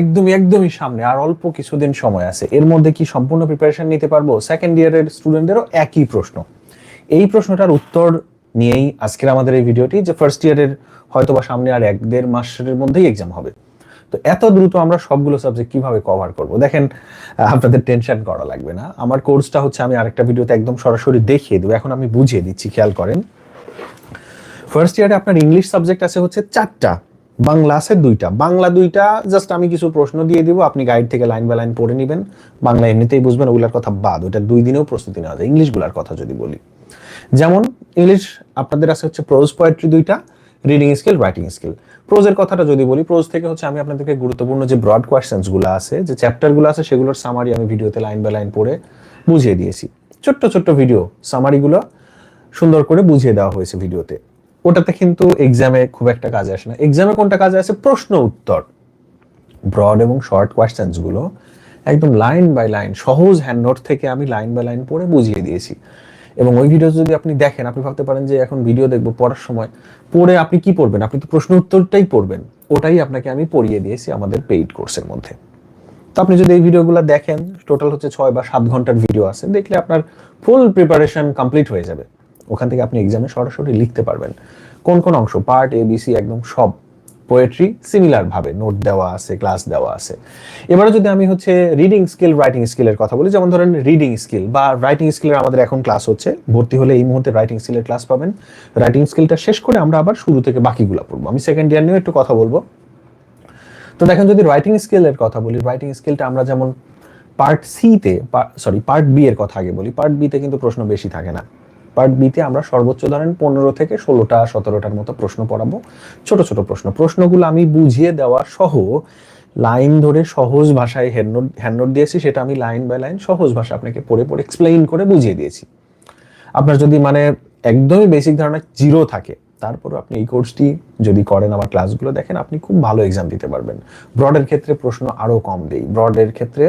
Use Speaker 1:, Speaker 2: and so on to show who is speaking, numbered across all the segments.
Speaker 1: একদমই একদমই সামনে, আর অল্প কিছুদিন সময় আছে। এর মধ্যে কি সম্পূর্ণ প্রিপারেশন নিতে পারব? সেকেন্ড ইয়ারের স্টুডেন্টদেরও একই প্রশ্ন। এই প্রশ্নটার উত্তর নিয়েই আজকের আমাদের এই ভিডিওটি, যে ফার্স্ট ইয়ারের হয়তো বা সামনে আর এক দেড় মাসের মধ্যেই এক্সাম হবে। তো এত দ্রুত আমরা সবগুলো সাবজেক্ট কীভাবে কভার করব? দেখেন আপনাদের টেনশন করা লাগবে না। আমার কোর্সটা হচ্ছে আমি আরেকটা ভিডিওতে একদম সরাসরি দেখিয়ে দেবো। এখন আমি বুঝিয়ে দিচ্ছি, খেয়াল করেন। ফার্স্ট ইয়ারে আপনার ইংলিশ সাবজেক্ট আছে হচ্ছে চারটা। বাংলা আছে দুইটা। বাংলা দুইটা জাস্ট আমি কিছু প্রশ্ন দিয়ে দিব, আপনি গাইড থেকে লাইন বাই লাইন পড়ে নেবেন। বাংলা এমনিতেই বুঝবেন, ওগুলার কথা বাদ ওটা দুই দিনেও প্রস্তুতি নেওয়া যায়। ইংলিশগুলার কথা যদি বলি। যেমন ইংলিশ আপনাদের আছে হচ্ছে প্রোজ পোয়েট্রি দুইটা রিডিং স্কিল রাইটিং স্কিল প্রোজের কথাটা যদি বলি প্রোজ থেকে হচ্ছে আমি আপনাদেরকে গুরুত্বপূর্ণ যে ব্রড কোয়েশ্চেন্সগুলো আছে, যে চ্যাপ্টারগুলো আছে, সেগুলোর সামারি আমি ভিডিওতে লাইন বাই লাইন পড়ে বুঝিয়ে দিয়েছি। ছোট্ট ছোট্ট ভিডিও সামারিগুলো সুন্দর করে বুঝিয়ে দেওয়া হয়েছে ভিডিওতে ওটাতে কিন্তু এক্সামে খুব একটা কাজে আসে না। এক্সামে কোনটা কাজে আসে? প্রশ্ন উত্তর। ব্রড এবং শর্টগুলো একদম লাইন বাই লাইন সহজ হ্যান্ড নোট থেকে আমি লাইন বাই লাইন পড়ে বুঝিয়ে দিয়েছি। এবং ওই ভিডিও যদি আপনি দেখেন, আপনি ভাবতে পারেন যে এখন ভিডিও দেখব পড়ার সময়। পড়ে আপনি কি পড়বেন? আপনি তো প্রশ্ন উত্তরটাই পড়বেন। ওটাই আপনাকে আমি পড়িয়ে দিয়েছি আমাদের পেইড কোর্সের মধ্যে। তো আপনি যদি এই ভিডিওগুলো দেখেন টোটাল হচ্ছে ছয় বা সাত ঘণ্টার ভিডিও আছে, দেখলে আপনার ফুল প্রিপারেশন কমপ্লিট হয়ে যাবে। ওখান থেকে আপনি এক্সামে সরাসরি লিখতে পারবেন। কোন কোন অংশ? পার্ট এ বিসি একদম সব। পোয়েট্রি সিমিলার ভাবে। নোট দেওয়া আছে ক্লাস দেওয়া আছে। এবারে যদি আমি হচ্ছে রিডিং স্কিল রাইটিং স্কিলের কথা বলি, যেমন ধরেন রিডিং স্কিল বা রাইটিং স্কিলের আমাদের এখন ক্লাস হচ্ছে। ভর্তি হলে এই মুহূর্তে রাইটিং স্কিলের ক্লাস পাবেন। রাইটিং স্কিলটা শেষ করে আমরা আবার শুরু থেকে বাকিগুলো পড়ব। আমি সেকেন্ড ইয়ার নিয়েও একটু কথা বলব। তো দেখেন যদি রাইটিং স্কিলের কথা বলি রাইটিং স্কিলটা আমরা যেমন পার্ট সিতে সরি পার্ট বি এর কথা আগে বলি। পার্ট বিতে কিন্তু প্রশ্ন বেশি থাকে না। পার্ট বিতে আমরা সর্বোচ্চ ধরেন পনেরো থেকে ষোলোটা, সতেরোটার মতো প্রশ্ন পড়াবো। ছোট ছোট প্রশ্ন। প্রশ্নগুলো আমি বুঝিয়ে দেওয়া সহ লাইন ধরে সহজ ভাষায় হ্যান্ডনোট হ্যান্ডনোট দিয়েছি, সেটা আমি লাইন বাই লাইন সহজ ভাষা আপনাকে পড়ে পড়ে এক্সপ্লেইন করে বুঝিয়ে দিয়েছি। আপনার যদি মানে একদমই বেসিক ধারণা জিরো থাকে তারপরে আপনি এই কোর্সটি যদি করেন, আমার ক্লাসগুলো দেখেন, আপনি খুব ভালো এক্সাম দিতে পারবেন। ব্রডের ক্ষেত্রে প্রশ্ন আরও কম দেই। ব্রডের ক্ষেত্রে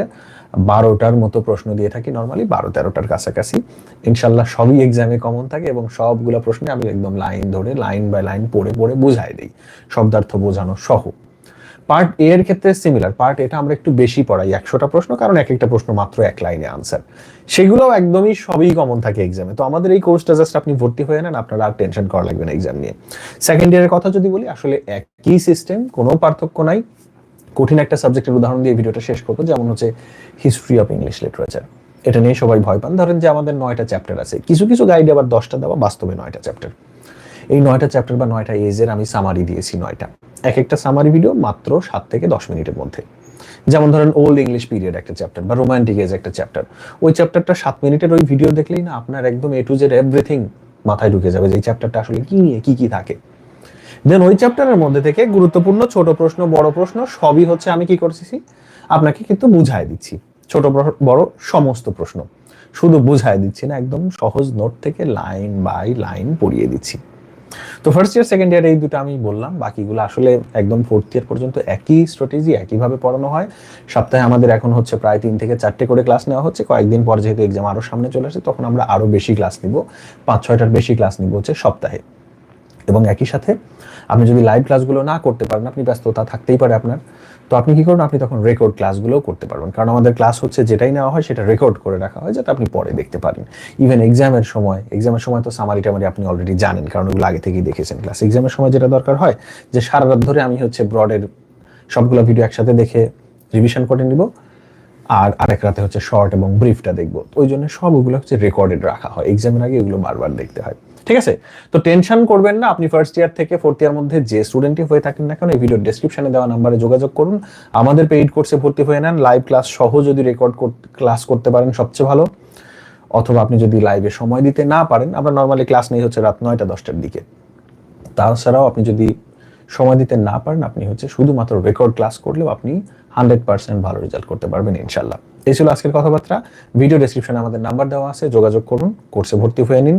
Speaker 1: বারোটার মতো প্রশ্ন দিয়ে থাকি। নর্মালি বারো তেরোটার কাছাকাছি। ইনশাল্লাহ সবই এক্সামে কমন থাকে এবং সবগুলো প্রশ্নে আমি একদম লাইন ধরে লাইন বাই লাইন পড়ে পড়ে বুঝাই দিই। শব্দার্থ বোঝানো সহ। পার্ট এ এর ক্ষেত্রে সিমিলার পার্ট এটা আমরা একটু বেশি পড়াই, একশোটা প্রশ্ন, কারণ এক একটা প্রশ্ন মাত্র এক লাইনে আনসার সেগুলোও একদমই সবই কমন থাকে এক্সামে তো আমাদের এই কোর্সটা জাস্ট আপনি ভর্তি হয়ে নেন, আপনার আর টেনশন করা লাগবে না এক্সাম নিয়ে। সেকেন্ড ইয়ারের কথা যদি বলি, আসলে একই সিস্টেম কোনো পার্থক্য নাই। কঠিন একটা সাবজেক্টের উদাহরণ দিয়ে ভিডিওটা শেষ করব, যেমন হচ্ছে হিস্ট্রি অফ ইংলিশ লিটারেচার এটা নিয়ে সবাই ভয় পান। ধরেন যে আমাদের নয়টা চ্যাপ্টার আছে। কিছু কিছু গাইডে আবার দশটা দেওয়া, বাস্তবে নয়টা চ্যাপ্টার এই নয়টা চ্যাপ্টার বা নয়টা এজের আমি সামারি দিয়েছি নয়টা। এক একটা সামারি ভিডিও মাত্র সাত থেকে দশ মিনিটের মধ্যে। যেমন ধরেন ওল্ড ইংলিশ পিরিয়ড একটা চ্যাপ্টার বা রোমান্টিক এজ একটা চ্যাপ্টার ওই চ্যাপ্টারটা সাত মিনিটের ওই ভিডিও দেখলেই না আপনার একদম এ টু জেড এভরিথিং মাথায় ঢুকে যাবে যে চ্যাপ্টারটা আসলে কি নিয়ে কি কি থাকে। দেন ওই চ্যাপ্টারের মধ্যে থেকে গুরুত্বপূর্ণ ছোট প্রশ্ন, বড় প্রশ্ন, সবই হচ্ছে আমি কি করতেছি? আপনাকে কিন্তু বুঝাই দিচ্ছি। ছোট বড়- সমস্ত প্রশ্ন। শুধু বুঝাই দিচ্ছি না, একদম সহজ নোট থেকে লাইন বাই লাইন পড়িয়ে দিচ্ছি। তো ফার্স্ট ইয়ার সেকেন্ড ইয়ার এই দুটো আমি বললাম। বাকিগুলো আসলে একদম ফোর্থ ইয়ার পর্যন্ত একই স্ট্র্যাটেজি একইভাবে পড়ানো হয়। সপ্তাহে আমাদের এখন হচ্ছে প্রায় তিন থেকে চারটে করে ক্লাস নেওয়া হচ্ছে। কয়েকদিন পর যেহেতু এক্সাম আরও সামনে চলে আসে, তখন আমরা আরও বেশি ক্লাস নিব। পাঁচ ছয়টার বেশি ক্লাস নিব হচ্ছে সপ্তাহে। এবং একই সাথে আপনি যদি লাইভ ক্লাসগুলো না করতে পারেন, আপনি ব্যস্ততা থাকতেই পারে আপনার। তো আপনি কি করুন, আপনি তখন রেকর্ড ক্লাসগুলোও করতে পারবেন। কারণ আমাদের ক্লাস হচ্ছে যেটাই নেওয়া হয়, সেটা রেকর্ড করে রাখা হয় যাতে আপনি পরে দেখতে পারেন। ইভেন এক্সামের সময় এক্সামের সময় তো সামারি টামারি আপনি অলরেডি জানেন, কারণ ওগুলো আগে থেকেই দেখেছেন ক্লাস এক্সামের সময় যেটা দরকার হয়, যে সারা রাত ধরে আমি হচ্ছে ব্রডের সবগুলো ভিডিও একসাথে দেখে রিভিশন করে নিব, আর আরেক রাতে হচ্ছে শর্ট এবং ব্রিফটা দেখব। ওই জন্য সবগুলো হচ্ছে রেকর্ডেড রাখা হয়। এক্সামের আগে এগুলো বারবার দেখতে হয়। ঠিক আছে? তো টেনশন করবেন না, আপনি ফার্স্ট ইয়ার থেকে ফোর্থ ইয়ার মধ্যে যে স্টুডেন্টই হয়ে থাকেন না কেন, এই ভিডিও ডেসক্রিপশনে দেওয়া নাম্বারে যোগাযোগ করুন। আমাদের পেইড কোর্সে ভর্তি হয়ে নেন লাইভ ক্লাস সহ যদি রেকর্ড ক্লাস করতে পারেন সবচেয়ে ভালো। অথবা আপনি যদি লাইভে সময় দিতে না পারেন, আমরা নর্মালি ক্লাস নেই হচ্ছে রাত নয়টা দশটার দিকে। তাছাড়াও আপনি যদি সময় দিতে না পারেন, আপনি হচ্ছে শুধুমাত্র রেকর্ড ক্লাস করলেও আপনি হান্ড্রেড পার্সেন্ট ভালো রেজাল্ট করতে পারবেন ইনশাল্লাহ এই ছিল আজকের কথাবার্তা। ভিডিও ডেসক্রিপশনে আমাদের নাম্বার দেওয়া আছে, যোগাযোগ করুন কোর্সে ভর্তি হয়ে নিন।